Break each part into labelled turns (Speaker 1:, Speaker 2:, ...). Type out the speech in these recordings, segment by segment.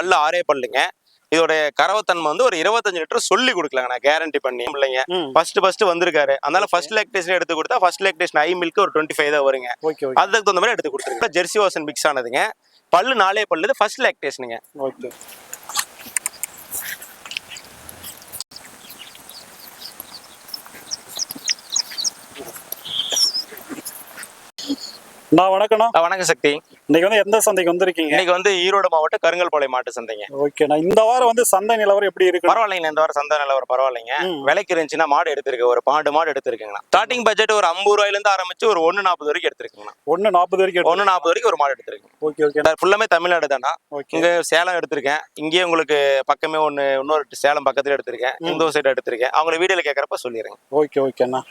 Speaker 1: பல்லு ஆறே பல்லுங்க. இதோட கறவைத்தன்மை வந்து ஒரு இருபத்தஞ்சு லிட்டர் சொல்லி கொடுக்கலாங்க. நான் கேரண்டி பண்ணி. இல்லைங்க ஃபர்ஸ்ட் ஃபர்ஸ்ட் வந்திருக்காரு. அதனால ஃபர்ஸ்ட் லாக்டேஷன் எடுத்து கொடுத்தா ஃபர்ஸ்ட் லாக்டேஷன் ஐ மில்க் ஒரு டுவெண்ட்டி ஃபைவ் தான் வருங்க. அதுக்கு தகுந்த மாதிரி எடுத்து கொடுத்துருக்கேன் ஜெர்சி வாசன் மிக்ஸ் ஆனதுங்க. பல்லு நாலே பல்லு ஃபர்ஸ்ட் லாக்டேஷனுங்க
Speaker 2: ஓகே நான் வணக்கண்ணா
Speaker 1: வணக்கம் சக்தி.
Speaker 2: இன்னைக்கு வந்து எந்த சந்தைக்கு வந்திருக்கீங்க?
Speaker 1: இன்னைக்கு வந்து ஈரோடு மாவட்டம் கருங்கல்பாளையம் மாட்டு சந்தைங்க.
Speaker 2: ஓகேண்ணா. இந்த வாரம் வந்து சந்தை நிலவரம் எப்படி இருக்கு?
Speaker 1: பரவாயில்லைங்க இந்த வாரம் சந்தை நிலவரம் பரவாயில்லைங்க. விலைக்கு இருந்துச்சுன்னா மாடு எடுத்திருக்கு. ஒரு பாண்டு மாடு எடுத்திருக்குங்கண்ணா. ஸ்டார்டிங் பட்ஜெட் ஒரு ஐம்பது ரூபாயில இருந்து ஆரம்பிச்சு ஒரு ஒன்னு நாற்பது வரைக்கும் எடுத்திருக்குங்கண்ணா.
Speaker 2: ஒன்று நாற்பது வரைக்கும்
Speaker 1: ஒன்னு நாற்பது வரைக்கும் ஒரு மாடு எடுத்திருக்கு
Speaker 2: ஓகே ஓகே.
Speaker 1: ஃபுல்லாமே தமிழ்நாடு தானா
Speaker 2: ஓகே.
Speaker 1: இங்க சேலம் எடுத்திருக்கேன். இங்கேயே உங்களுக்கு பக்கமே ஒன்னு இன்னொரு சேலம் பக்கத்துல எடுத்திருக்கேன். இந்த சைடு எடுத்திருக்கேன். அவங்கள வீடியோல கேட்கறப்ப சொல்லிடுறேங்க.
Speaker 2: ஓகே ஓகேண்ணா.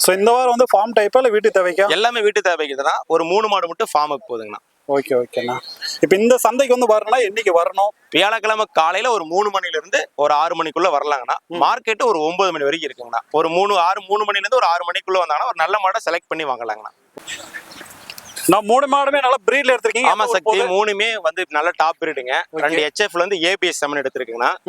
Speaker 2: ஸோ இந்த வாரம் வந்து ஃபார்ம் டைப்பா இல்லை வீட்டு தேவைக்கா?
Speaker 1: எல்லாமே வீட்டு தேவைக்குதுன்னா ஒரு மூணு மாடு மட்டும் ஃபார்முக்கு போகுதுங்கண்ணா
Speaker 2: ஓகே ஓகேண்ணா இப்போ இந்த சந்தைக்கு வந்து வரணும்னா என்னைக்கு வரணும்?
Speaker 1: வியாழக்கிழமை காலையில ஒரு மூணு மணில இருந்து ஒரு ஆறு மணிக்குள்ள வரலாங்கண்ணா. மார்க்கெட் ஒரு ஒன்பது மணி வரைக்கும் இருக்குங்கண்ணா. ஒரு மூணு ஆறு மூணு மணில இருந்து ஒரு ஆறு மணிக்குள்ள வந்தாங்கன்னா ஒரு நல்ல மாடை செலக்ட் பண்ணி வாங்கலாங்கண்ணா.
Speaker 2: நான் மூணு மாடுமே நல்லா பிரீட்ல எடுத்திருக்கீங்க.
Speaker 1: ஆமா சக்தி? மூணுமே வந்து நல்ல டாப் பிரீடுங்க. ரெண்டு ஹெச்எஃப்ல இருந்து ஏபிஎஸ் செவன்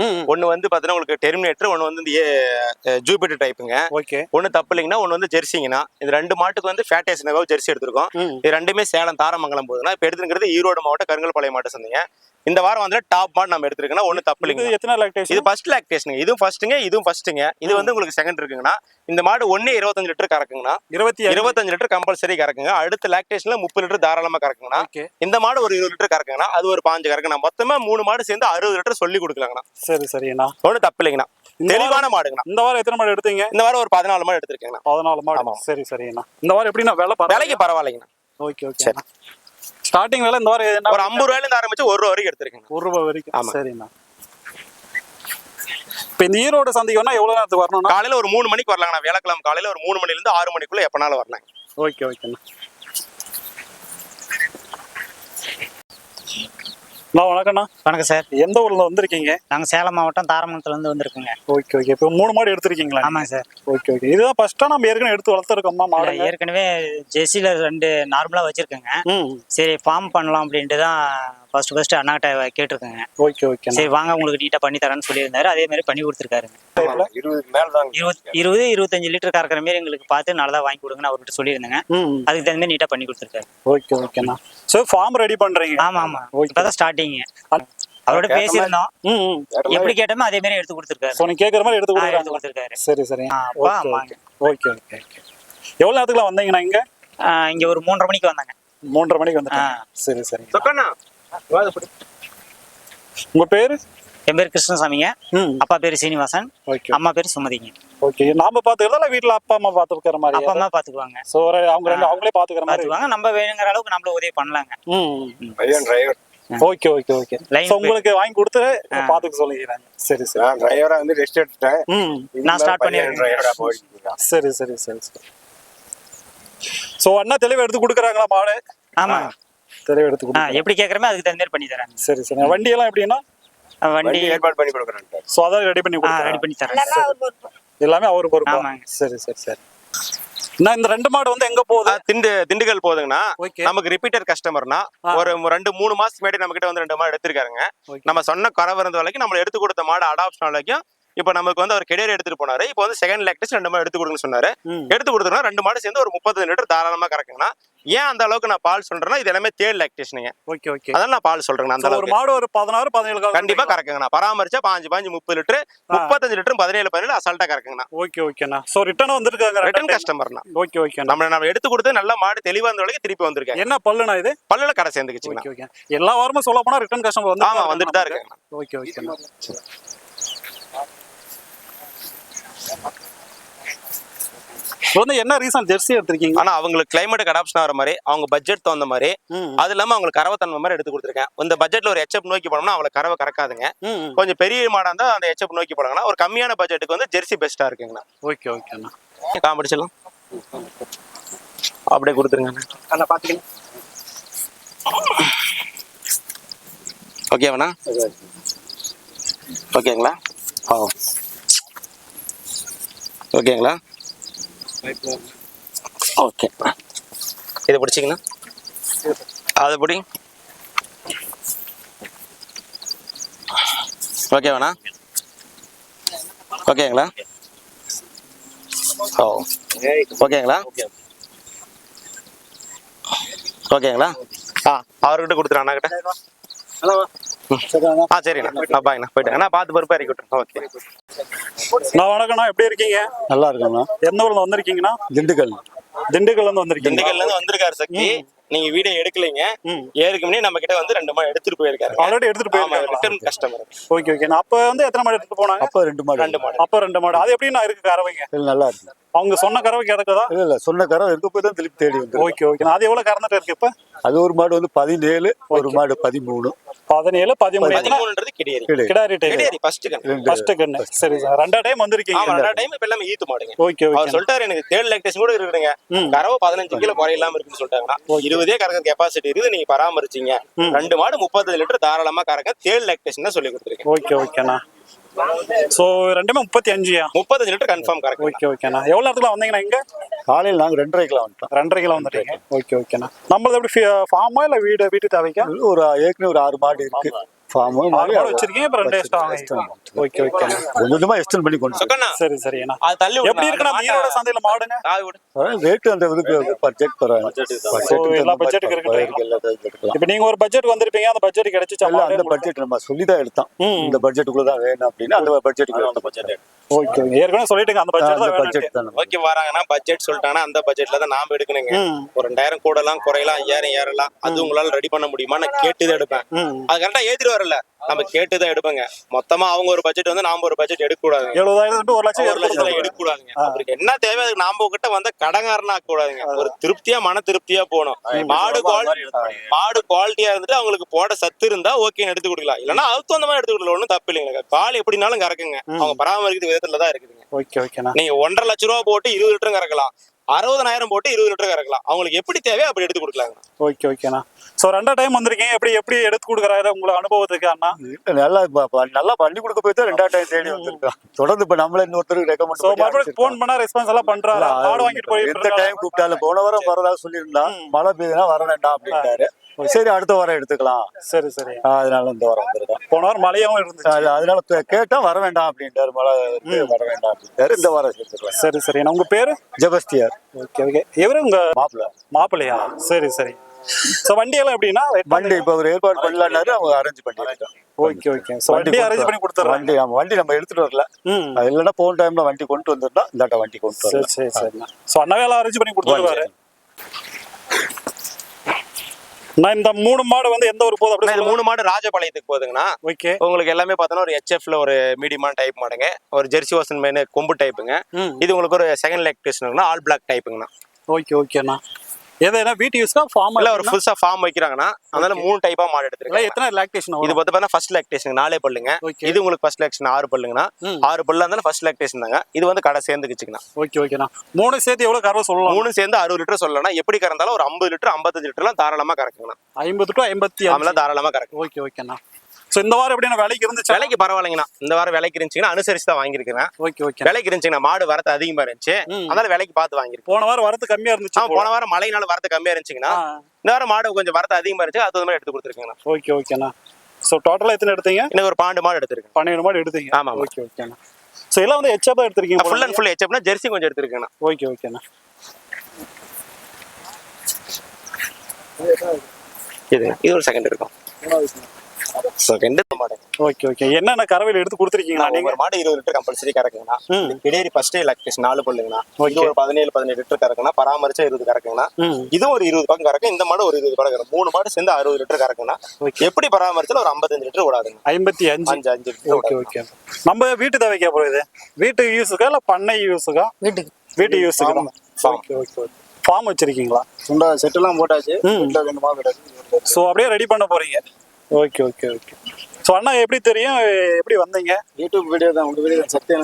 Speaker 2: ம்.
Speaker 1: ஒன்னு வந்து பாத்தீங்கன்னா உங்களுக்கு டெர்மினேட்டர் ஒன்னு வந்து இந்த ஜூபிட்டர் டைப்புங்க
Speaker 2: ஓகே
Speaker 1: ஒன்னு தப்பு இல்லைங்கன்னா ஒன்னு வந்து ஜெர்சிங்கண்ணா இது ரெண்டு மாட்டுக்கு வந்து ஃபேட்டேஸ் நகவு ஜெர்சி எடுத்திருக்கோம். இது ரெண்டுமே சேலம் தாரமங்கலம் போகுதுன்னா இப்போ எடுத்துருக்கிறது ஈரோடு மாவட்டம் கருங்கல்பாளையம் மாட்டு சந்தைங்க இந்த வாரம் வந்து டாப் மாடு நம்ம எடுத்திருக்கோம்னா ஒன்னு தப்பு
Speaker 2: இது
Speaker 1: இல்லைங்க
Speaker 2: எத்தனை
Speaker 1: இது
Speaker 2: லாக்டேஷன்
Speaker 1: ஃபர்ஸ்ட் லாக்டேஷனுங்க இதுவும் ஃபர்ஸ்ட்டுங்க இதுவும் ஃபர்ஸ்ட்டுங்க இது வந்து உங்களுக்கு செகண்ட் இருக்குங்கண்ணா. இந்த மாடு ஒன்னே இருபத்தஞ்சு லிட்டர் கறக்குங்கண்ணா.
Speaker 2: இருபத்தி
Speaker 1: இருபத்தஞ்சு லிட்டர் கம்பல்சரி கறக்குங்க. அடுத்த லாக்டேஷன்ல முப்பது லிட்டர் தாராளமா கறக்குங்கண்ணா. இந்த மாடு ஒரு இருபது லிட்டர் கறக்குங்கண்ணா. அது ஒரு பாஞ்சு கறக்குண்ணா. மொத்தமா மூணு மாடு சேர்ந்து அறுபது லிட்டர் சொல்லி கொடுக்கலாங்கண்ணா.
Speaker 2: சரி சரிண்ணா
Speaker 1: ஒன்றும் தப்பு இல்லைங்கண்ணா. தெளிவான மாடுங்கண்ணா.
Speaker 2: இந்த வாரம் எத்தனை மாடு எடுத்தீங்க?
Speaker 1: இந்த வாரம் ஒரு பதினாலு மாடு எடுத்திருக்கேங்கண்ணா.
Speaker 2: பதினாலு மாடு. சரி சரிண்ணா இந்த வாரம் எப்படிண்ணா? வேலை
Speaker 1: விலைக்கு
Speaker 2: பரவாயில்ல
Speaker 1: பரவாயில்லைங்கண்ணா.
Speaker 2: Okay okay. ஸ்டார்டிங் வேலை இந்த வாரம்
Speaker 1: ஒரு ஐம்பது ரூபாயில இருந்து ஆரம்பிச்சு ஒரு ரூபா வரைக்கும் எடுத்திருக்கேங்க
Speaker 2: ஒரு ரூபாய் வரைக்கும். சரிண்ணா. இப்போ இந்த ஈரோடு சந்தைக்கு வேணா எவ்வளவு நேரத்துக்கு வரணும்னா?
Speaker 1: காலையில ஒரு மூணு மணிக்கு வரலாங்கண்ணா. வியாழக்கிழமை காலையில ஒரு மூணு மணில இருந்து ஆறு மணிக்குள்ள எப்பனாலும் வரலாம்
Speaker 2: ஓகே ஓகேண்ணா. நான் வணக்கம்ண்ணா.
Speaker 3: வணக்கம் சார்.
Speaker 2: எந்த ஊர்ல வந்திருக்கீங்க?
Speaker 3: நாங்கள் சேலம் மாவட்டம் தாரமங்கலத்துல இருந்து வந்திருக்கோங்க.
Speaker 2: Okay okay. இப்போ மூணு மாடு எடுத்திருக்கீங்களா?
Speaker 3: ஆமாங்க சார்.
Speaker 2: Okay okay. இதுதான் ஃபர்ஸ்டா நம்ம ஏற்கனவே எடுத்து வளர்த்துருக்கோம்மா மாடுங்க.
Speaker 3: ஏற்கனவே ஜெர்சியில் ரெண்டு நார்மலாக வச்சுருக்கேங்க. சரி ஃபார்ம் பண்ணலாம் அப்படின்ட்டு தான் ஃபர்ஸ்ட் ஃபர்ஸ்ட் அண்ணாகிட்ட கேட்டிருக்கேங்க.
Speaker 2: ஓகே ஓகேண்ணா.
Speaker 3: சரி வாங்க உங்களுக்கு நீட்டாக பண்ணி தரேன்னு சொல்லியிருந்தாரு. அதே மாதிரி பண்ணி
Speaker 4: தான்
Speaker 3: இருபத் இருபது இருபத்தஞ்சு லிட்டர் கறக்கிற மாதிரி எங்களுக்கு பார்த்து நல்லதாக வாங்கி கொடுங்கன்னு அவர்கிட்ட சொல்லியிருந்தேங்க. அதுக்கு தகுந்த மாதிரி நீட்டாக பண்ணி கொடுத்துருக்காரு.
Speaker 2: ஓகே ஓகேண்ணா. ஸோ ஃபார்ம் ரெடி பண்றீங்க.
Speaker 3: ஆமாம் ஆமாம்
Speaker 2: ஓகே
Speaker 3: இப்போ தான் ஸ்டார்டிங்க அவரோட பேசியிருந்தோம். எப்படி கேட்டோமோ அதே மாதிரி எடுத்து கொடுத்துருக்காரு.
Speaker 2: ஸோ நீங்க கேட்குற மாதிரி எடுத்து கொடுக்குறாங்க.
Speaker 3: கொடுத்துருக்காரு.
Speaker 2: சரி சரி. ஓகே. ஓகே ஓகே ஓகே எவ்வளோ நேரத்துக்குலாம் வந்தீங்கண்ணா இங்க?
Speaker 3: இங்கே ஒரு மூன்றரை மணிக்கு வந்தாங்க.
Speaker 2: மூன்றரை மணிக்கு வந்துட்டேன்
Speaker 3: ஆ.
Speaker 2: சரி சரி. உங்க பேரு?
Speaker 3: என் பேர் கிருஷ்ணசாமிங்க. அப்பா பேர் சீனிவாசன்.
Speaker 2: ஓகே.
Speaker 3: அம்மா பேர் சுமதிங்க.
Speaker 2: ஓகே. நாம பாத்துக்கிறதா இல்ல வீட்ல அப்பா அம்மா பாத்துக்கிற
Speaker 3: அப்பா
Speaker 2: மாதிரி
Speaker 3: அம்மா பாத்துக்குவாங்க.
Speaker 2: சோ அவங்க ரெண்டு அவங்களே பாத்துக்கிற மாதிரி?
Speaker 3: பாத்துக்குவாங்க. நம்ம வேணுங்கிற அளவுக்கு நம்மள உதவி பண்ணலாங்க.
Speaker 2: ம்
Speaker 4: பையன் driver
Speaker 2: okay okay okay. So உங்களுக்கு வாங்கி கொடுத்து பாத்துக்க சொல்லிக்கிறாங்க சரி சரி.
Speaker 4: நான் டிரைவரா வந்து ரெஸ்ட் எடுத்துட்டேன்.
Speaker 2: ம்.
Speaker 3: நான் start பண்ணிருக்கேன்.
Speaker 4: டிரைவரா போயிட்டு
Speaker 2: சரி சரி சரி சரி. சோ அண்ணா தெளிவா எடுத்து கொடுக்குறாங்களா மாடு?
Speaker 3: ஆமா.
Speaker 2: தெளிவா எடுத்து கொடுக்குறாங்க.
Speaker 3: எப்படி கேக்குறமே அதுக்கு தகுந்த மாதிரி பண்ணி தரேன்.
Speaker 2: சரி சரி. வண்டி எல்லாம் எப்படின்னா
Speaker 3: வண்டி
Speaker 4: ஏற்பாடு பண்ணி கொடுக்குறேன்
Speaker 2: சோ அதான் ரெடி பண்ணி
Speaker 3: ரெடி பண்ணி தரேன்.
Speaker 2: எல்லாமே அவரு பொறுப்பு
Speaker 3: ஆமாங்க.
Speaker 2: சரி சரி சரி. நான் இந்த ரெண்டு மாடு வந்து எங்க போகுது?
Speaker 1: திண்டு திண்டுக்கல் போகுதுங்கண்ணா. நமக்கு ரிப்பீட்டர் கஸ்டமர்னா. ஒரு ரெண்டு மூணு மாசத்துக்கு முன்னாடி நம்ம கிட்ட வந்து ரெண்டு மாடு எடுத்திருக்காருங்க. நம்ம சொன்ன குறை இருந்த வரைக்கும் நம்ம எடுத்து கொடுத்த மாடு அடாப்ஷன் வரைக்கும் இப்போ நமக்கு வந்து அவர் கெடியர் எடுத்துட்டு போனாரு. இப்போ வந்து செகண்ட் லேக்டஸ் ரெண்டு மாடு எடுத்து கொடுங்கன்னு சொன்னாரு. எடுத்து கொடுத்தோம்னா ரெண்டு மாடு சேர்ந்து ஒரு முப்பத்தஞ்சு லிட்டர் தாராளமா கறக்குங்கண்ணா. ஏன் அந்த அளவுக்கு நான் பால் சொல்றேன்னா இது எல்லாமே தேர்ட் லாக்டேஷனுங்க
Speaker 2: ஓகே ஓகே.
Speaker 1: அதனால நான் பால் சொல்றேங்க அந்த
Speaker 2: ஒரு மாடு ஒரு பதினாறு பதினேழு
Speaker 1: கண்டிப்பா கறக்குங்கண்ணா. பராமரிச்சா பாஞ்சு பாஞ்சு முப்பது லிட்டர். முப்பத்தஞ்சு லிட்டர் பதினேழு பதினேழு அசால்ட்டா கறக்குங்கண்ணா.
Speaker 2: ஓகே ஓகேண்ணா. சோ ரிட்டர்ன் வந்திருக்காங்க
Speaker 1: ரிட்டர்ன் கஸ்டமர்னா
Speaker 2: ஓகே ஓகேண்ணா.
Speaker 1: நம்ம நம்ம எடுத்து கொடுத்து நல்ல மாடு தெளிவா இருந்த வரைக்கும் திருப்பி வந்திருக்காங்க
Speaker 2: என்ன பல்லுண்ணா இது?
Speaker 1: பல்லுல கடை சேர்ந்துக்குச்சுங்கண்ணா.
Speaker 2: Okay okay. எல்லா வாரமும் சொல்ல போனா ரிட்டர்ன் கஸ்டமர் வந்து
Speaker 1: ஆமா வந்துட்டு தான் இருக்காங்க
Speaker 2: ஓகே ஓகேண்ணா. இப்போ வந்து என்ன ரீசன் ஜெர்சி எடுத்திருக்கீங்க?
Speaker 1: ஆனா அவங்களுக்கு கிளைமேட்டுக்கு அடாப்ஷன் ஆகிற மாதிரி அவங்க பட்ஜெட் தகுந்த மாதிரி அது இல்லாம அவங்களுக்கு தன்மை மாதிரி எடுத்து கொடுத்துருக்கேன். இந்த பட்ஜெட்ல ஒரு எச்எப் நோக்கி போனோம்னா அவங்களுக்கு கறவை கறக்காதுங்க. கொஞ்சம் பெரிய மாடா இருந்தா அந்த எச்எப் நோக்கி போனாங்கன்னா ஒரு கம்மியான பட்ஜெட்டுக்கு வந்து ஜெர்சி பெஸ்டா இருக்குங்கண்ணா.
Speaker 2: ஓகே ஓகேண்ணா
Speaker 1: காம்படிச்சலாம்? அப்படியே கொடுத்துருங்க
Speaker 4: அண்ணா. பாத்துக்கலாம்
Speaker 1: ஓகேவண்ணா ஓகேங்களா ஓ ஓகேங்களா? ஓகே. இதை பிடிச்சிங்கண்ணா அதை பிடி. ஓகேவாண்ணா ஓகேங்களா? ஓ. ஓகேங்களா? ஓகேங்களா? ஆ அவர்கிட்ட கொடுத்துரு அண்ணா கிட்ட ஆ சரிண்ணா. ஆ பாய்ண்ணா. போயிட்டு அண்ணா பார்த்து பொறுப்பாக இறக்கி விட்டுருங்க. ஓகே.
Speaker 2: நான் வணக்கம்ண்ணா. எப்படி இருக்கீங்க?
Speaker 5: நல்லா இருக்கேண்ணா
Speaker 2: எந்த ஊர்ல வந்திருக்கீங்கண்ணா?
Speaker 5: திண்டுக்கல்.
Speaker 2: திண்டுக்கல்ல இருந்து வந்திருக்கீங்க
Speaker 1: திண்டுக்கல்ல இருந்து வந்திருக்காரு சக்தி. நீங்க வீடியோ எடுக்கலைங்க. ஏறுக்கு முன்னே நம்ம கிட்ட வந்து ரெண்டு மாடு எடுத்துட்டு போயிருக்காரு.
Speaker 2: ஆல்ரெடி எடுத்துட்டு போயிருக்காங்க
Speaker 1: ரிட்டர்ன் கஸ்டமர்
Speaker 2: ஓகே ஓகே அப்ப வந்து எத்தனை மாடு எடுத்துட்டு போனாங்க?
Speaker 5: அப்ப ரெண்டு மாடு.
Speaker 1: ரெண்டு மாடு.
Speaker 2: அப்ப ரெண்டு மாடு. அது எப்படிண்ணா இருக்கு கறவைங்க?
Speaker 5: இல்ல, நல்லா இருக்கு.
Speaker 2: அவங்க சொன்ன கறவை கிடக்குதா?
Speaker 5: இல்ல இல்ல. சொன்ன கரம் இருக்க போய் தான் திருப்பி தேடி வந்து
Speaker 2: ஓகே ஓகே அது எவ்வளவு கறந்துட்டு இருக்கு இப்ப?
Speaker 5: அது ஒரு மாடு வந்து பதினேழு ஒரு மாடு பதிமூணு.
Speaker 2: பதினேழு பதிமூணு.
Speaker 1: பதிமூணுன்றது கிடையாது.
Speaker 5: கிடையாது.
Speaker 1: கிடையாது ஃபர்ஸ்ட்
Speaker 5: ரெண்டு.
Speaker 2: ஃபர்ஸ்ட் கண்ணு. சரி சார். ரெண்டா டைம் வந்திருக்கீங்க.
Speaker 1: ஆமா ரெண்டா டைம் இப்ப எல்லாமே ஈத்து மாடுங்க.
Speaker 2: ஓகே
Speaker 1: அவர்
Speaker 2: ஓகே
Speaker 1: சொல்லிட்டாரு எனக்கு தேர்ட் லாக்டேஷன் கூட இருக்குதுங்க.
Speaker 2: ம்.
Speaker 1: கறவை பதினஞ்சு கிலோ குறையில்லாம இருக்குன்னு சொல்லிட்டாங்கன்னா இருபதே கறக்க கெப்பாசிட்டி இருக்குது. நீங்க பராமரிச்சீங்க. ரெண்டு மாடு முப்பது லிட்டர் தாராளமா கறக்க. தேர்ட் லாக்டேஷன் தான் சொல்லி கொடுத்துருக்கேன்.
Speaker 2: ஓகே ஓகேண்ணா ஸோ ரெண்டுமே முப்பத்தி அஞ்சுயா
Speaker 1: முப்பத்தஞ்சு லிட்டர் கன்ஃபார்ம் கறக்க
Speaker 2: ஓகே ஓகேண்ணா எவ்வளோ நேரத்தில் வந்தீங்கண்ணா இங்க?
Speaker 5: காலையில் நாங்க ரெண்டரைக்கெல்லாம் வந்துட்டோம்.
Speaker 2: ரெண்டரை கிலோ வந்துட்டீங்க. ஓகே ஓகேண்ணா நம்மளது எப்படி ஃபார்மா இல்லை வீடு வீட்டு தேவைக்கா?
Speaker 5: ஒரு ஏற்கனவே ஒரு ஆறு மாடு இருக்கு. ஃபார்மு
Speaker 2: ஆறு மாடு வச்சிருக்கீங்க? இப்போ ரெண்டு எக்ஸ்ட்ரா ஓகே ஓகேண்ணா
Speaker 5: கொஞ்சம் கொஞ்சமா எக்ஸ்டெண்ட் பண்ணி கொண்டு
Speaker 1: சொக்கண்ணா
Speaker 2: சரி சரிண்ணா
Speaker 1: அது தள்ளி
Speaker 2: எப்படி இருக்குண்ணா ஈரோட சந்தையில மாடுங்க
Speaker 5: ரேட்டு அந்த இதுக்கு பட்ஜெட்
Speaker 2: So, எல்லா இருக்கு இப்போ நீங்க ஒரு பட்ஜெட் வந்திருப்பீங்க அந்த பட்ஜெட் கிடைச்சிச்சா
Speaker 5: அந்த பட்ஜெட் நம்ம சொல்லி தான் எடுத்தோம். இந்த பட்ஜெட்டுக்குள்ள தான் வேணும் அப்படின்னு அந்த பட்ஜெட்டுக்கு அந்த பட்ஜெட்
Speaker 2: ஓகே ஏற்கனவே சொல்லிட்டுங்க அந்த பட்ஜெட்
Speaker 5: அந்த
Speaker 2: தான்
Speaker 5: பட்ஜெட்
Speaker 2: வேணும்
Speaker 5: தான். நம்ம-
Speaker 1: ஓகே வராங்கன்னா பட்ஜெட் சொல்லிட்டாங்கன்னா அந்த பட்ஜெட்ல தான் நாம எடுக்கணுங்க. ஒரு ரெண்டாயிரம் கூடலாம் குறையலாம் ஐயாயிரம் ஏறலாம். அது உங்களால ரெடி பண்ண முடியுமா? நான் கேட்டுதான் எடுப்பேன். அது கரெக்டா ஏத்திட்டு வரல. நம்ம கேட்டுதான் எடுப்பேங்க. மொத்தமா அவங்க ஒரு பட்ஜெட் வந்து நாம ஒரு பட்ஜெட் எடுக்க
Speaker 2: எழுபதாயிரம் ஒரு லட்சம்
Speaker 1: ஒரு லட்சம்
Speaker 2: எடுத்து
Speaker 1: எடுக்க கூடாதுங்க அவருக்கு என்ன தேவை? அதுக்கு நாம கிட்ட வந்த கடங்காரனா கூடாதுங்க ஒரு திருப்தியா மன திருப்தியா போகணும். மாடு குவாலிட்டி மாடு குவாலிட்டியா இருந்துட்டு அவங்களுக்கு போட சத்து இருந்தா ஓகேன்னு எடுத்து கொடுக்கலாம். இல்லன்னா அதுக்கு அந்த மாதிரி எடுத்து கொடுக்கலாம். ஒன்றும் தப்பு இல்லைங்க. பால் எப்படினாலும் கறக்குங்க. அவங்க பராமரிக்கிற விதத்துல தான் இருக்குதுங்க.
Speaker 2: ஓகே ஓகேண்ணா.
Speaker 1: நீங்க ஒன்றரை லட்ச ரூபா போட்டு இருபது லிட்டரும் கறக்கலாம். அறுபதனாயிரம் போட்டு இருபது லிட்டர் கறக்கலாம். அவங்களுக்கு எப்படி தேவையோ அப்படி எடுத்து கொடுக்கலாங்க.
Speaker 2: ஓகே ஓகேண்ணா. ஸோ ரெண்டா டைம் வந்திருக்கீங்க. எப்படி எப்படி எடுத்து கொடுக்குறாரு? உங்களை அனுபவத்துக்கு அண்ணா?
Speaker 5: நல்லா நல்லா பண்ணி கொடுக்க போய் தான் ரெண்டாவது டைம் தேடி வந்திருக்கோம் தொடர்ந்து இப்ப நம்மள இன்னொருத்தருக்கு ரெக்கமெண்ட்
Speaker 2: ஸோ மறுபடியும் ஃபோன் பண்ணா ரெஸ்பான்ஸ் எல்லாம் பண்றாரு? ஆடு வாங்கிட்டு போய்
Speaker 5: எந்த டைம் கூப்பிட்டாலும் போன வாரம் வரதா சொல்லியிருந்தா மழை பெய்யுதுன்னா வர வேண்டாம் அப்படின்ட்டாரு. சரி அடுத்த வாரம் எடுத்துக்கலாம்.
Speaker 2: சரி சரி.
Speaker 5: அதனால இந்த வாரம் வந்திருக்கேன்
Speaker 2: போன வாரம் மழையாவும் இருந்துச்சு.
Speaker 5: அது- அதனால கேட்டா வர வேண்டாம் அப்படின்ட்டாரு. மழை வர வேண்டாம் அப்படின்ட்டாரு. இந்த வாரம் சேர்த்துக்கலாம்.
Speaker 2: சரி சரி. உங்க பேரு?
Speaker 5: ஜெபஸ்தியார்.
Speaker 2: Okay okay. இவரு உங்க
Speaker 5: மாப்பிள்ள.
Speaker 2: மாப்பிள்ளையா? சரி சரி. ஸோ வண்டி எல்லாம் எப்படின்னா
Speaker 5: வண்டி இப்ப ஒரு ஏற்பாடு பண்ணலான்னாரு அவங்க அரேஞ்ச் பண்ணிருக்காங்க
Speaker 2: ஓகே ஓகே. ஸோ வண்டி அரேஞ்ச் பண்ணி கொடுத்துட்றேன்
Speaker 5: வண்டி ஆமா வண்டி நம்ம எடுத்துட்டு வரல. அது இல்லைன்னா போன டைம்ல வண்டி கொண்டு வந்திருந்தா இந்தாட்ட வண்டி கொண்டு
Speaker 2: சரி
Speaker 5: வரல
Speaker 2: சரி. சரிண்ணா ஸோ அண்ணாவே எல்லாம் அரேஞ்ச் பண்ணி கொடுத்துருவாரு. நான் இந்த மூணு மாடு வந்து எந்த ஒரு
Speaker 1: ஆனா
Speaker 2: அப்படி
Speaker 1: மூணு மாடு ராஜபாளையத்துக்கு போகுதுங்கண்ணா.
Speaker 2: ஓகே.
Speaker 1: உங்களுக்கு எல்லாமே பார்த்தோன்னா ஒரு ஹெச்எஃப்ல ஒரு மீடியமான டைப் மாடுங்க. ஒரு ஜெர்சி வாசன் மேனு கொம்பு டைப்புங்க இது உங்களுக்கு ஒரு செகண்ட் லேக்டேஷனுங்கண்ணா ஆல் பிளாக் டைப்புங்கண்ணா
Speaker 2: ஓகே ஓகேண்ணா. எதுனா வீட்டு யூஸ்க்கா ஃபார்ம்
Speaker 1: இல்ல ஒரு புதுசா ஃபார்ம் வைக்கிறாங்கன்னா அதனால மூணு டைப்பா மாடு எடுத்துருக்கேன்
Speaker 2: எத்தனை லாக்டேஷன்
Speaker 1: இது பார்த்து பார்த்தா ஃபர்ஸ்ட் லாக்டேஷன் நாலே பல்லுங்க. இது உங்களுக்கு ஃபர்ஸ்ட் லாக்டேஷன் ஆறு பல்லுங்கண்ணா
Speaker 2: ம்.
Speaker 1: ஆறு பல்லா இருந்தாலும் ஃபர்ஸ்ட் லாக்டேஷன் தாங்க. இது வந்து கடை சேர்ந்துக்குச்சுங்கண்ணா
Speaker 2: ஓகே ஓகேண்ணா மூணு சேர்த்து எவ்வளோ கறவை சொல்லலாம்?
Speaker 1: மூணு சேர்ந்து அறுபது லிட்டர் சொல்லலாம் எப்படி கறந்தாலும் ஒரு ஐம்பது லிட்டர் ஐம்பத்தஞ்சு லிட்டர்லாம் தாராளமா கறக்குங்கண்ணா.
Speaker 2: ஐம்பது டு ஐம்பத்தி
Speaker 1: அதெல்லாம் தாராளமா கறக்கும்
Speaker 2: ஓகே ஓகேண்ணா ஸோ இந்த வாரம் எப்படின்னா விலைக்கு இருந்துச்சு?
Speaker 1: விலைக்கு பரவாயில்லைங்கண்ணா. இந்த வாரம் விலைக்கு இருந்துச்சுங்கன்னா அனுசரிச்சு தான் வாங்கியிருக்கிறேன்.
Speaker 2: ஓகே ஓகே
Speaker 1: விலைக்கு இருந்துச்சுங்கண்ணா. மாடு வரத்து அதிகமா இருந்துச்சு. அதனால விலைக்கு பார்த்து வாங்கியிருக்கேன்.
Speaker 2: போன வாரம் வரது கம்மியா இருந்துச்சு
Speaker 1: போன வாரம் மழைனால வரத்து கம்மியா இருந்துச்சுங்கன்னா இந்த வாரம் மாடு கொஞ்சம் வரத்து அதிகமா இருந்துச்சு. அது மாதிரி எடுத்து கொடுத்துருக்கேங்கண்ணா.
Speaker 2: ஓகே ஓகேண்ணா ஸோ டோட்டலாக எத்தனை எடுத்தீங்க?
Speaker 1: இன்னும் ஒரு பாண்டு மாடு எடுத்திருக்கேன்.
Speaker 2: பன்னெண்டு மாடு எடுத்தீங்க.
Speaker 1: ஆமா, ஆமா.
Speaker 2: ஓகே ஓகேண்ணா ஸோ எல்லாம் வந்து ஹெச்ஆப் தான் எடுத்திருக்கீங்க
Speaker 1: ஃபுல் அண்ட் ஃபுல் ஹெச்எப்னா ஜெர்சி கொஞ்சம் எடுத்திருக்கேங்கண்ணா.
Speaker 2: ஓகே ஓகேண்ணா
Speaker 1: இது இது ஒரு செகண்ட். இருக்கும்
Speaker 2: ஓகே ஓகே என்னென்ன கறவையில் எடுத்து கொடுத்துருக்கீங்களா
Speaker 1: நான்
Speaker 2: நீங்க?
Speaker 1: ஒரு மாடு இருபது லிட்டர் கம்பல்சரி கறக்குங்கண்ணா. கிடையாது ஃபர்ஸ்ட் லக்கேஷன் நாலு பல்லுங்கண்ணா. இது ஒரு பதினேழு பதினேழு லிட்டர் கறக்குண்ணா பராமரிச்சா இருபது கறக்குங்கண்ணா.
Speaker 2: ம்.
Speaker 1: இது ஒரு இருபது பக்கம் கறக்கும். இந்த மாடு ஒரு இருபது பக்கம் கறக்கும். மூணு மாடு சேர்ந்து அறுபது லிட்டர்
Speaker 2: Okay.
Speaker 1: எப்படி பராமரிச்சாலும் ஒரு ஐம்பத்தஞ்சு லிட்டர் ஓடாதுங்க
Speaker 2: ஐம்பத்தி அஞ்சு.
Speaker 1: அஞ்சு அஞ்சு லிட்டர்
Speaker 2: ஓகே ஓகே நம்ம வீட்டு தேவைக்கா போகுது இது? வீட்டு யூஸுக்கா இல்லை பண்ணை யூஸுக்கா?
Speaker 6: வீட்டுக்கு.
Speaker 2: வீட்டு யூஸுக்கு தான். ஓகே ஓகே ஓகே ஃபார்ம் வச்சிருக்கீங்களா?
Speaker 4: சுண்டா செட்டெல்லாம் போட்டாச்சு.
Speaker 2: ஸோ அப்படியே ரெடி பண்ண போறீங்க. Okay okay okay. ஸோ அண்ணா எப்படி தெரியும்? எப்படி வந்தீங்க?
Speaker 4: யூடியூப் வீடியோ தான் உங்க வீடியோ தான் சத்தியம்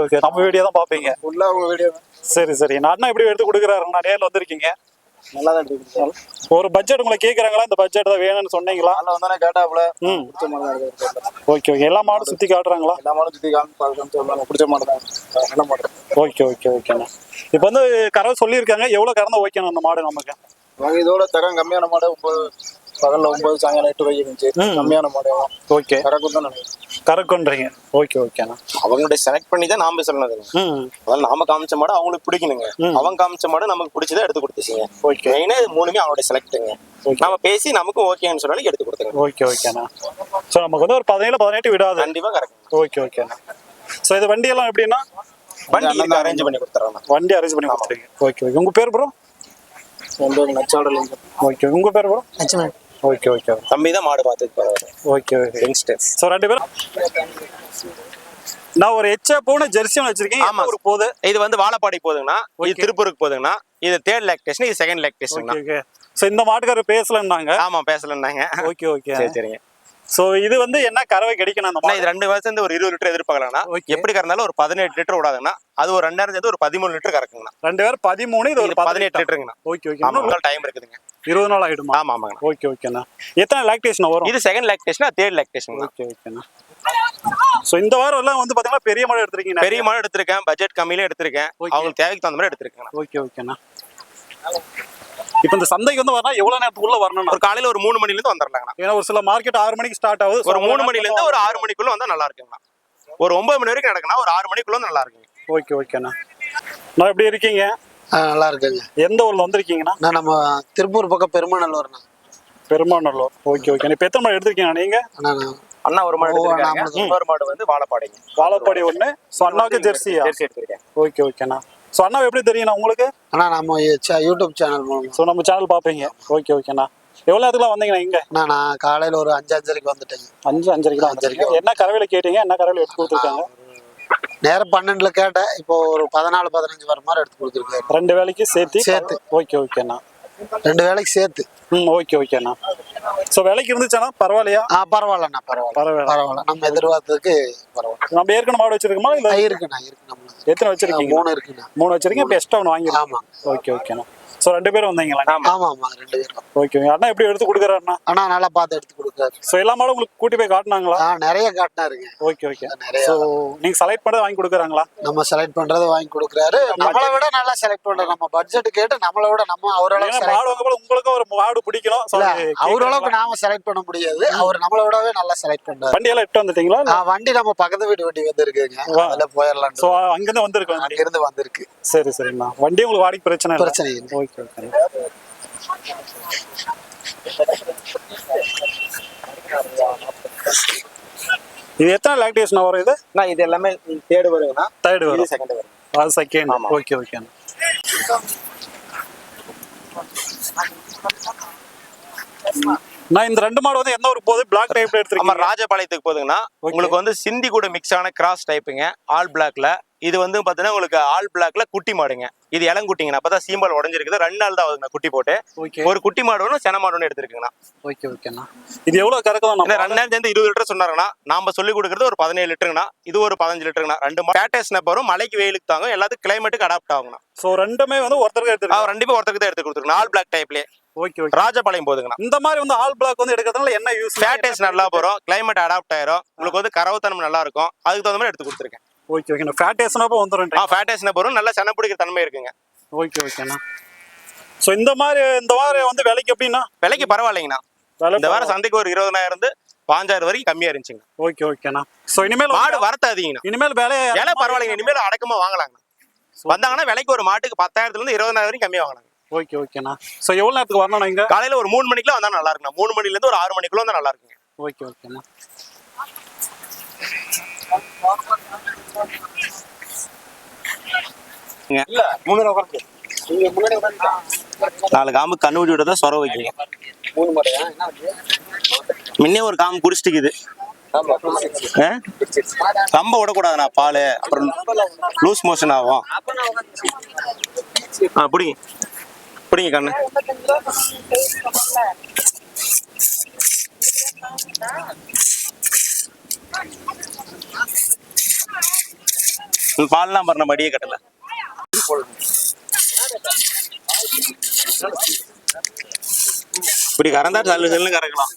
Speaker 2: ஓகே. நம்ம வீடியோ தான் பார்ப்பீங்க.
Speaker 4: ஃபுல்லா உங்க வீடியோ தான்.
Speaker 2: சரி சரி. நான் அண்ணா எப்படி எடுத்து கொடுக்குறாருண்ணா நேரில் வந்திருக்கீங்க.
Speaker 4: நல்லா தான் இருக்கு
Speaker 2: ஒரு பட்ஜெட் உங்களை கேட்குறாங்களா இந்த பட்ஜெட் தான் வேணும்னு சொன்னீங்களா?
Speaker 4: நல்லா வந்தானே கேட்டாப்புல
Speaker 2: ம்.
Speaker 4: பிடிச்ச இருக்கு
Speaker 2: ஓகே ஓகே. எல்லா மாடும் சுற்றி காட்டுறாங்களா?
Speaker 4: எல்லா மாடும் சுத்தி காமி பார்க்க நம்ம பிடிச்ச மாடு தான். நல்ல மாடு
Speaker 2: ஓகே ஓகே ஓகேண்ணா. இப்போ வந்து கறவை சொல்லியிருக்காங்க. எவ்வளோ கறந்தா ஓகேண்ணா அந்த மாடு நமக்கு?
Speaker 4: இதோட தரம் கம்மியான மாடு பகல்ல ஒன்பது சாயங்காலம் எட்டு வரைக்கும் இருந்துச்சு. கம்மியான மாடு
Speaker 2: ஓகே.
Speaker 4: கறக்கும் தான் நினைக்கிறேன்.
Speaker 2: கறக்குன்றீங்க ஓகே ஓகேண்ணா
Speaker 1: அவங்களுடைய செலக்ட் பண்ணி தான் நாம
Speaker 2: ம்
Speaker 1: அதாவது நாம காமிச்ச மாடு அவங்களுக்கு பிடிக்கணுங்க. அவங்க காமிச்ச மாடு நமக்கு பிடிச்சதை எடுத்து கொடுத்துச்சுங்க.
Speaker 2: ஓகே.
Speaker 1: மெயினா இது மூணுமே அவங்களுடைய செலக்ட்டுங்க. நம்ம பேசி நமக்கும் ஓகேன்னு சொன்னாலும் எடுத்து கொடுத்துங்க
Speaker 2: ஓகே ஓகேண்ணா ஸோ நமக்கு வந்து ஒரு பதினேழு பதினெட்டு விடாது.
Speaker 1: கண்டிப்பா கரெக்ட்
Speaker 2: ஓகே ஓகேண்ணா ஸோ இது வண்டியெல்லாம் எப்படின்னா?
Speaker 1: வண்டி அரேஞ்ச் பண்ணி கொடுத்துறோம்.
Speaker 2: வண்டி அரேஞ்ச் பண்ணி கொடுத்துருங்க. Okay okay. உங்கள் பேர் ப்ரோ ஓகே உங்கள் பேர் ப்ரோ ஓகே ஓகே
Speaker 1: தம்பி தான் மாடு பார்த்துட்டு போறாரு.
Speaker 2: Okay okay.
Speaker 1: யங்ஸ்டர்ஸ்
Speaker 2: ஸோ ரெண்டு பேரும்? நான் ஒரு எச்ச பூனை ஜெர்சி ஒன்று வச்சிருக்கேன்.
Speaker 1: ஆமா.
Speaker 2: ஒரு போகுது?
Speaker 1: இது வந்து வாழப்பாடி போதுங்கண்ணா இது. திருப்பூருக்கு போதுங்கண்ணா இது தேர்ட் லாக்டேஷன் இது second lactation
Speaker 2: okay okay. So இந்த மாட்டுக்காரர் பேசலன்னாங்க.
Speaker 1: ஆமா பேசலன்னாங்க.
Speaker 2: Okay okay.
Speaker 1: சரி சரிங்க.
Speaker 2: ஸோ இது வந்து என்ன கறவை கிடைக்கணும் அந்த
Speaker 1: இது ரெண்டு வருஷம் ஒரு இருபது லிட்டர் எதிர்பார்க்கலாம்னா. எப்படி கறந்தாலும் ஒரு பதினெட்டு லிட்டர் விடாதுங்கண்ணா அது ஒரு ரெண்டாயிரம் சேர்ந்து ஒரு பதிமூணு லிட்டர் கறக்குங்கண்ணா.
Speaker 2: ரெண்டு பேர் பதிமூணு இது ஒரு
Speaker 1: பதினெட்டு லிட்டருங்கண்ணா.
Speaker 2: ஓகே ஓகே இன்னும்
Speaker 1: டைம் இருக்குதுங்க.
Speaker 2: இருபது நாள் ஆயிடுமா?
Speaker 1: ஆமா ஆமாங்கண்ணா.
Speaker 2: ஓகே ஓகேண்ணா எத்தனை லாக்டேஷன் வரும்?
Speaker 1: இது second lactation third lactation
Speaker 2: okay ஓகேண்ணா ஸோ இந்த வாரம் எல்லாம் வந்து பாத்தீங்கன்னா பெரிய மாடு எடுத்திருக்கீங்க
Speaker 1: பெரிய மாடு எடுத்திருக்கேன் பட்ஜெட் கம்மியில எடுத்திருக்கேன். அவங்களுக்கு தேவைக்கு தகுந்த மாதிரி எடுத்திருக்கேன்
Speaker 2: ஓகே ஓகேண்ணா இப்போ இந்த சந்தைக்கு வந்து வரணும் எவ்வளவு நேரத்துக்குள்ள வரணும்
Speaker 1: ஒரு காலையில ஒரு மூணு மணில இருந்து வந்துடலாங்கண்ணா
Speaker 2: ஏன்னா ஒரு சில மார்க்கெட் ஆறு மணிக்கு ஸ்டார்ட் ஆகுது.
Speaker 1: ஒரு மூணு மணில இருந்து ஒரு ஆறு மணிக்குள்ள வந்தா நல்லா இருக்குங்கண்ணா. ஒரு ஒன்பது மணி வரைக்கும் நடக்குண்ணா ஒரு ஆறு மணிக்குள்ள நல்லா இருக்குங்க.
Speaker 2: ஓகே ஓகேண்ணா நான் எப்படி இருக்கீங்க?
Speaker 4: நல்லா இருக்குங்க.
Speaker 2: எந்த ஊர்ல வந்திருக்கீங்கண்ணா?
Speaker 4: நான் நம்ம திருப்பூர் பக்கம் பெருமாநல்லூர்ண்ணா
Speaker 2: பெருமாநல்லூர். ஓகே ஓகே இப்போ எத்தனை மாடு எடுத்திருக்கீங்க நீங்க?
Speaker 4: அண்ணா
Speaker 1: ஒரு மாடு மாடு வந்து வாழைப்பாடிங்க.
Speaker 2: வாழப்பாடி ஒண்ணு ஸோ அண்ணாவுக்கு ஜெர்சியா?
Speaker 1: ஜெர்சி எடுத்திருக்கேன்.
Speaker 2: ஓகே ஓகேண்ணா ஸோ அண்ணா எப்படி தெரியும்ண்ணா உங்களுக்கு?
Speaker 4: அண்ணா நம்ம யூடியூப் சேனல் மூலமா.
Speaker 2: ஸோ நம்ம சேனல் பார்ப்பீங்க. ஓகே ஓகேண்ணா எவ்வளோ நேரத்துக்குலாம் வந்தீங்கண்ணா இங்க?
Speaker 4: அண்ணா நான் காலையில ஒரு அஞ்சு அஞ்சரைக்கு வந்துட்டேங்க
Speaker 2: அஞ்சு அஞ்சரைக்கு வந்திருக்கீங்க. என்ன கறவையில கேட்டீங்க? என்ன கறவையில எடுத்து கொடுத்துருக்காங்க?
Speaker 4: நேரம் பன்னெண்டுல கேட்டேன். இப்போ ஒரு பதினாலு பதினஞ்சு வர மாதிரி எடுத்து கொடுத்துருக்காரு.
Speaker 2: ரெண்டு வேலைக்கு சேர்த்து?
Speaker 4: சேர்த்து.
Speaker 2: ஓகே ஓகேண்ணா
Speaker 4: ரெண்டு வேலைக்கு சேர்த்து.
Speaker 2: ம் ஓகே ஓகேண்ணா ஸோ விலைக்கு இருந்துச்சுன்னா பரவாயில்லையா?
Speaker 4: ஆ பரவாயில்லண்ணா பரவாயில்ல.
Speaker 2: பரவாயில்ல.
Speaker 4: பரவாயில்ல. நம்ம எதிர்பார்த்ததுக்கு பரவாயில்ல.
Speaker 2: நம்ம ஏற்கனவே மாடு வச்சிருக்கோமா? இல்ல?
Speaker 4: இருக்குண்ணா இருக்கு நம்மளுக்கு
Speaker 2: எத்தனை வச்சிருக்கீங்க?
Speaker 4: மூணு இருக்குண்ணா.
Speaker 2: மூணு வச்சிருக்கீங்க இப்போ எக்ஸ்ட்ரா ஒன்று
Speaker 4: ஆமா.
Speaker 2: ஓகே ஓகேண்ணா ஸோ ரெண்டு பேரும் வந்தீங்களா
Speaker 1: ஆமா
Speaker 4: ஆமா ரெண்டு பேரும்.
Speaker 2: ஓகே அண்ணா எப்படி எடுத்து கொடுக்குறாருண்ணா?
Speaker 4: அண்ணா நல்லா பார்த்து எடுத்து கொடுக்குறாரு.
Speaker 2: ஸோ எல்லா மாடும் உங்களுக்கு கூட்டி போய் காட்டினாங்களா?
Speaker 4: ஆ நிறைய காட்டினாருங்க.
Speaker 2: ஓகே ஓகே
Speaker 4: நிறைய.
Speaker 2: ஸோ நீங்க செலக்ட் பண்ணி வாங்கி கொடுக்குறாங்களா?
Speaker 4: நம்ம செலக்ட் பண்றது வாங்கி கொடுக்குறாரு. நம்மளை விட நல்லா செலக்ட் பண்றோம் நம்ம பட்ஜெட் கேட்டு நம்மளை விட நம்ம select
Speaker 2: மாடு வாங்க போல மாடு பிடிக்கணும்.
Speaker 4: அவரளவுக்கு நாம செலக்ட் பண்ண முடியாது. அவர் நம்மளை விடவே நல்லா செலக்ட் பண்றாரு.
Speaker 2: வண்டியெல்லாம் எட்டு வந்துட்டீங்களா?
Speaker 4: ஆ, வண்டி நம்ம பக்கத்து வீட்டு வண்டி வந்திருக்குங்க. அதுல போயிடலாம்
Speaker 2: ஸோ அங்கேருந்து வந்திருக்கு வண்டி.
Speaker 4: அங்கிருந்து வந்திருக்கு.
Speaker 2: சரி சரிண்ணா வண்டி உங்களுக்கு வாடிக்கு பிரச்சனை இல்லை.
Speaker 4: பிரச்சனை இல்லை.
Speaker 2: ஓகே ஓகே இது எத்தனை லாக்டேஷன் வரும் இது?
Speaker 1: அண்ணா, இது எல்லாமே தேர்டு வருங்கண்ணா.
Speaker 2: தேர்டு வரும்.
Speaker 1: செகண்ட் வரும்.
Speaker 2: அது செகண்ட். ஓகே ஓகே நான் இந்த ரெண்டு மாடு வந்து எந்த ஒரு போது பிளாக் டைப்ல
Speaker 1: நம்ம
Speaker 2: எடுத்துருக்கீங்க.
Speaker 1: ராஜபாளையத்துக்கு போதுங்கண்ணா உங்களுக்கு வந்து சிந்தி கூட மிக்ஸ் ஆன கிராஸ் டைப்புங்க ஆல் பிளாக்ல இது வந்து பாத்தீங்கன்னா உங்களுக்கு ஆல் பிளாக்ல குட்டி மாடுங்க. இது இளங்குட்டிங்கண்ணா அப்பதான் சீம்பால் உடஞ்சிருக்குது. ரெண்டு நாள் தான் ஆகுதுங்க குட்டி போட்டு. ஒரு குட்டி மாடு ஒன்று சென மாடு ஒன்று எடுத்திருக்குங்கண்ணா.
Speaker 2: ஓகே ஓகேண்ணா. இது கறக்கலாம்
Speaker 1: ஏன்னா
Speaker 2: நம்ம
Speaker 1: ரெண்டாயிரம் சேர்ந்து இருபது லிட்டர் சொன்னாருங்கண்ணா. நாம சொல்லி கொடுக்குறது ஒரு பதினேழு லிட்டருங்கண்ணா. இது ஒரு பதினஞ்சு லிட்டருங்கண்ணா. ரெண்டு பேட்டேஸ் வரும். மலைக்கு வெயிலுக்கு தாங்க எல்லாத்துக்கும் கிளைமேட்டுக்கு அடாப்ட் ஆகுங்கண்ணா.
Speaker 2: ஸோ ரெண்டுமே வந்து ஒருத்தருக்கு எடுத்துருக்கோம்
Speaker 1: அவர் ரெண்டு பேரும் ஒருத்தருக்கு தான் எடுத்து கொடுத்துருக்கணும். ஆல் பிளாக் டைப்லேயே
Speaker 2: ஓகே ஓகே.
Speaker 1: ராஜபாளையம் போதுங்கண்ணா
Speaker 2: இந்த மாதிரி வந்து ஆல் பிளாக் வந்து எடுக்கிறதுனால என்ன யூஸ்
Speaker 1: பேட்டேஸ் நல்லா போறோம் கிளைமேட் அடாப்ட் ஆயிரும். உங்களுக்கு வந்து கறவுத்தனம் நல்லா இருக்கும். அதுக்கு தகுந்த மாதிரி எடுத்து கொடுத்துருக்கேன்.
Speaker 2: ஓகே ஓகே ஃபேட்டேஷனப்போ வந்துடும்
Speaker 1: ஆ ஃபேட்டேஸ் போறோம் நல்லா சென பிடிக்கிற தன்மை இருக்குங்க.
Speaker 2: ஓகே ஓகேண்ணா ஸோ இந்த மாதிரி இந்த மாதிரி வந்து விலைக்கு எப்படின்னா
Speaker 1: விலைக்கு பரவாயில்லைங்கண்ணா. இந்த வாரம் சந்தைக்கு ஒரு இருபதாயிரம் இருந்து பாஞ்சாயிரம் வரைக்கும் கம்மியா இருந்துச்சுங்க.
Speaker 2: ஓகே ஓகேண்ணா ஸோ இனிமேல்
Speaker 1: மாடு வரத்து அதிகங்கண்ணா
Speaker 2: இனிமேல் விலை
Speaker 1: விலை பரவாயில்லைங்க. இனிமேல் அடக்கமா வாங்கலாங்க வந்தாங்கன்னா விலைக்கு ஒரு மாட்டுக்கு பத்தாயிரத்துல இருந்து இருபதாயிரம் வரைக்கும் கம்மியா வாங்கலாங்க.
Speaker 2: ஓகே ஓகேண்ணா ஸோ எவ்வளோ நேரத்துக்கு வரணும் இங்க?
Speaker 1: காலையில ஒரு மூணு மணிக்குள்ள வந்தா நல்லா இருக்குண்ணா மூணு மணில இருந்து ஒரு ஆறு மணிக்குள்ள வந்தா நல்லா இருக்குங்க
Speaker 2: ஓகே ஓகேண்ணா
Speaker 1: நாலு காம்பு கண்ணு விட்டு தான் சொர வைக்கீங்க முன்னே ஒரு காம்பு குடிச்சிட்டுக்குது. ரொம்ப விடக்கூடாதுண்ணா பால். அப்புறம் லூஸ் மோஷன் ஆகும். ஆ பிடிங்க. பிடிங்க கண்ணு. ம், பால்லாம் பாருண்ணா மடியே கட்டல. இப்படி கறந்தா சல்லு சல்லுன்னு கறக்கலாம்.